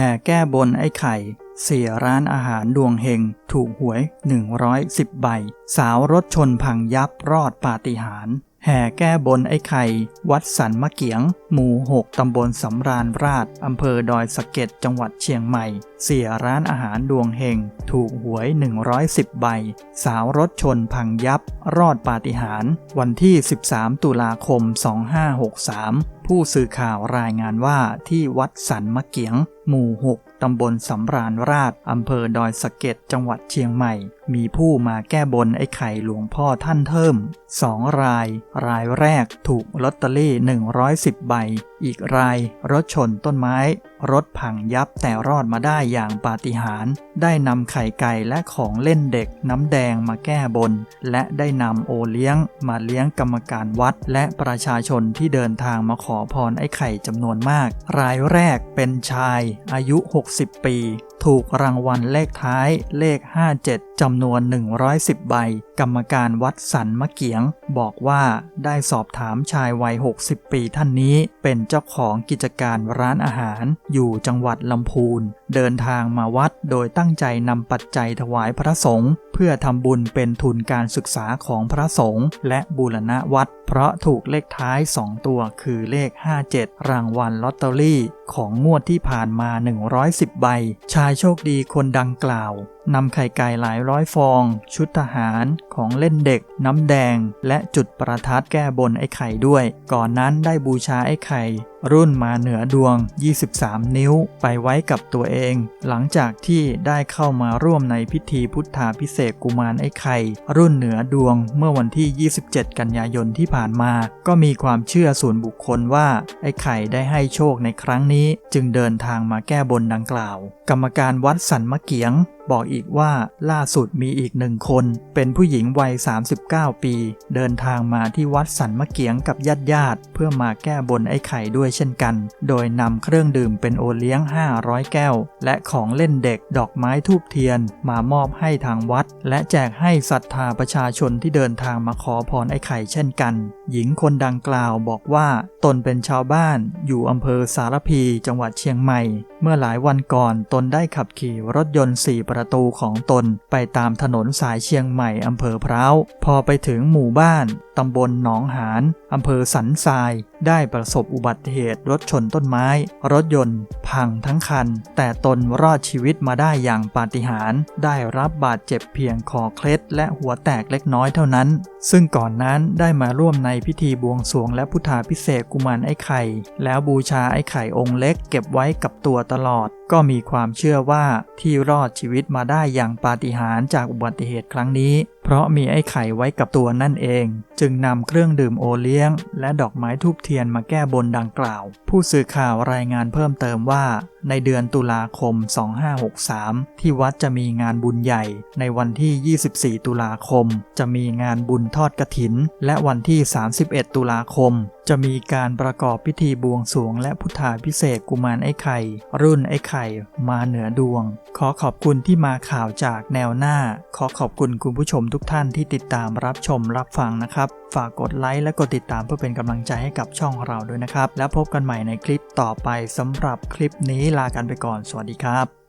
ห่แก้บนไอ้ไข่เสียร้านอาหารดวงเฮง ถูกหวย 110 ใบ สาวรถชนพังยับรอดปาฏิหาริย์แห่แก้บนไอ้ไข่ วัดสันมะเกียง หมู่ 6 ตำบลสำราญราช อำเภอดอยสะเก็ดจังหวัดเชียงใหม่ เสียร้านอาหารดวงเฮง ถูกหวย 110 ใบ สาวรถชนพังยับ รอดปาฏิหาริย์วันที่ 13 ตุลาคม 2563 ผู้สื่อข่าวรายงานว่าที่วัดสันมะเกียง หมู่ 6 ตำบลสำราญราชอำเภอดอยสะเก็ดจังหวัดเชียงใหม่ มีผู้มาแก้บนไอ้ไข่หลวงพ่อท่านเทิมสองราย รายแรกถูกลอตเตอรี่ 110 ใบ อีกรายรถชนต้นไม้ รถพังยับแต่รอดมาได้อย่างปาฏิหาริย์ได้นำไข่ไก่และของเล่นเด็กน้ำแดงมาแก้บน และได้นำโอเลี้ยงมาเลี้ยงกรรมการวัด และประชาชนที่เดินทางมาขอพรไอ้ไข่จำนวนมาก รายแรกเป็นชายอายุ 60 ปี ถูกรางวัลเลขท้ายเลข 57 จำนวน 110 ใบ กรรมการวัดสันมะเกียง บอกว่าได้สอบถามชายวัย 60 ปีท่านนี้ เป็นเจ้าของกิจการร้านอาหาร อยู่จังหวัดลำพูน เดินทางมาวัดโดยตั้งใจนำปัจจัยถวายพระสงฆ์เพื่อทำบุญเป็นทุนการศึกษาของพระสงฆ์และบูรณะวัด เพราะถูกเลขท้าย 2 ตัวคือเลข 57 รางวัลลอตเตอรี่ ของงวดที่ผ่านมา 110 ใบ ชายโชคดีคนดังกล่าว นำไข่ไก่หลายร้อยฟอง ชุดทหาร ของเล่นเด็ก น้ำแดง และจุดประทัดแก้บนไอ้ไข่ด้วย ก่อนนั้นได้บูชาไอ้ไข่ รุ่นมาเหนือดวง 23 นิ้ว ไปไว้กับตัวเอง หลังจากที่ได้เข้ามาร่วมในพิธีพุทธาพิเศษกุมารไอ้ไข่ รุ่นเหนือดวงเมื่อวันที่ 27 กันยายนที่ผ่านมา ก็มีความเชื่อส่วนบุคคลว่าไอ้ไข่ได้ให้โชคในครั้งนี้ จึงเดินทางมาแก้บนดังกล่าว กรรมการวัดสันมะเกียง บอกอีกว่าล่าสุดมีอีกหนึ่งคน เป็นผู้หญิงวัย 39 ปี เดินทางมาที่วัดสันมะเกียงกับญาติญาติเพื่อมาแก้บนไอ้ไข่ด้วยเช่นกัน โดยนำเครื่องดื่มเป็นโอเลี้ยง 500 แก้ว และของเล่นเด็กดอกไม้ทูบเทียน มามอบให้ทางวัด และแจกให้ศรัทธาประชาชนที่เดินทางมาขอพรไอ้ไข่เช่นกัน หญิงคนดังกล่าวบอกว่าตนเป็นชาวบ้าน อยู่อำเภอสารพีจังหวัดเชียงใหม่ เมื่อหลายวันก่อนตนได้ขับขี่รถยนต์4ประประตูของตนไปตามถนนสายเชียงใหม่อำเภอพร้าว พอไปถึงหมู่บ้านตำบลหนองหานอำเภอสันทราย ได้ประสบอุบัติเหตุรถชนต้นไม้ รถยนต์ พังทั้งคัน แต่ตนรอดชีวิตมาได้อย่างปาฏิหาริย์ได้รับบาดเจ็บเพียงคอเคล็ด และหัวแตกเล็กน้อยเท่านั้น ซึ่งก่อนนั้นได้มาร่วมในพิธีบวงสรวงและพุทธาพิเศษกุมารไอ้ไข่ แล้วบูชาไอ้ไข่องค์เล็กเก็บไว้กับตัวตลอด ก็มีความเชื่อว่าที่รอดชีวิตมาได้อย่างปาฏิหาริย์จากอุบัติเหตุครั้งนี้ เพราะมีไอ้ไข่ไว้กับตัวนั่นเอง จึงนำเครื่องดื่มโอเลี้ยง และดอกไม้ทูบเทียนมาแก้บนดังกล่าว ผู้สื่อข่าวรายงานเพิ่มเติมว่าในเดือนตุลาคม 2563 ที่วัดจะมีงานบุญใหญ่ ในวันที่ 24 ตุลาคม จะมีงานบุญทอดกระถิน และวันที่ 31 ตุลาคม จะมีการประกอบพิธีบวงสวงและพุทธาพิเศษกุมารไอ้ไข่ รุ่นไอ้ไข่ มาเหนือดวง ขอขอบคุณที่มาข่าวจากแนวหน้า ขอขอบคุณคุณผู้ชมทุกท่านที่ติดตามรับชมรับฟังนะครับ ฝากกดไลค์และกดติดตามเพื่อเป็นกำลังใจให้กับช่องเราด้วยนะครับ แล้วพบกันใหม่ในคลิปต่อไปสำหรับคลิปนี้ลากันไปก่อน สวัสดีครับ